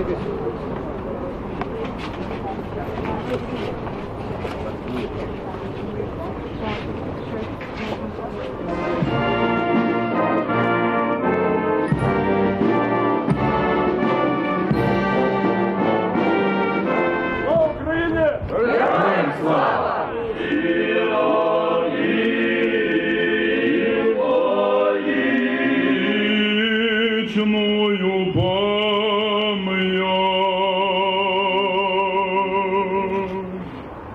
Вічною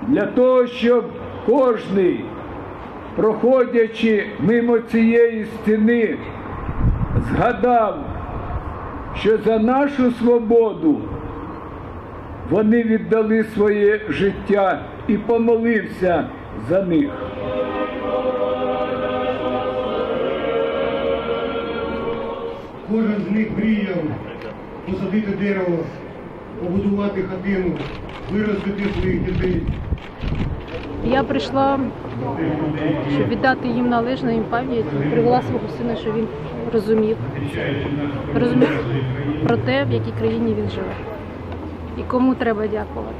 для того, щоб кожний, проходячи мимо цієї стіни, згадав, що за нашу свободу вони віддали своє життя і помолився за них. Кожен з них мріяв посадити дерево, побудувати хатину, виростити своїх дітей. Я прийшла, щоб віддати їм належну їм пам'ять, привела свого сина, щоб він розумів, розумів про те, в якій країні він живе і кому треба дякувати.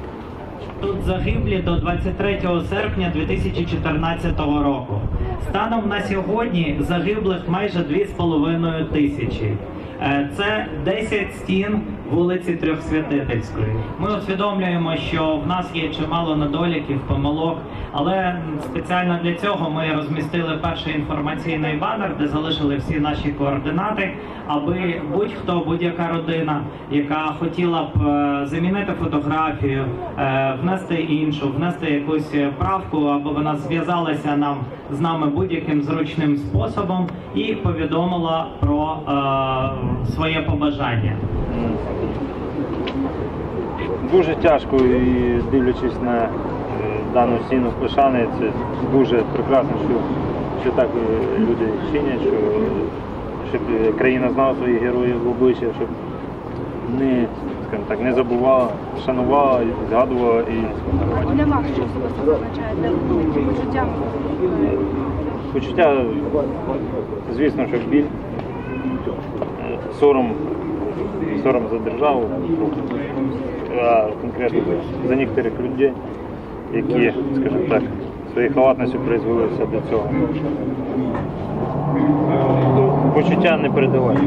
Тут загиблі до 23 серпня 2014 року. Станом на сьогодні загиблих майже 2,5 тисячі. Е, Це 10 стін вулиці Трьохсвятительської. Ми усвідомлюємо, що в нас є чимало недоліків, помилок, але спеціально для цього ми розмістили перший інформаційний банер, де залишили всі наші координати, аби будь-хто, будь-яка родина, яка хотіла б е, замінити фотографію, е, внести іншу, внести якусь правку, аби вона зв'язалася нам з нами будь-яким зручним способом і повідомила про е, своє побажання. Дуже тяжко і дивлячись на е, дану стіну з Пишани, це дуже прекрасно, що, що так е, люди чинять, що, щоб е, країна знала своїх героїв в обличчя, щоб не, скажімо так, не забувала, шанувала, згадувала і вас що особисто означає почуття? почуття, звісно, що біль, сором, сором за державу, а конкретно за некоторих людей, які, скажімо так, своєю халатністю призвелися до цього. Почуття не передавати.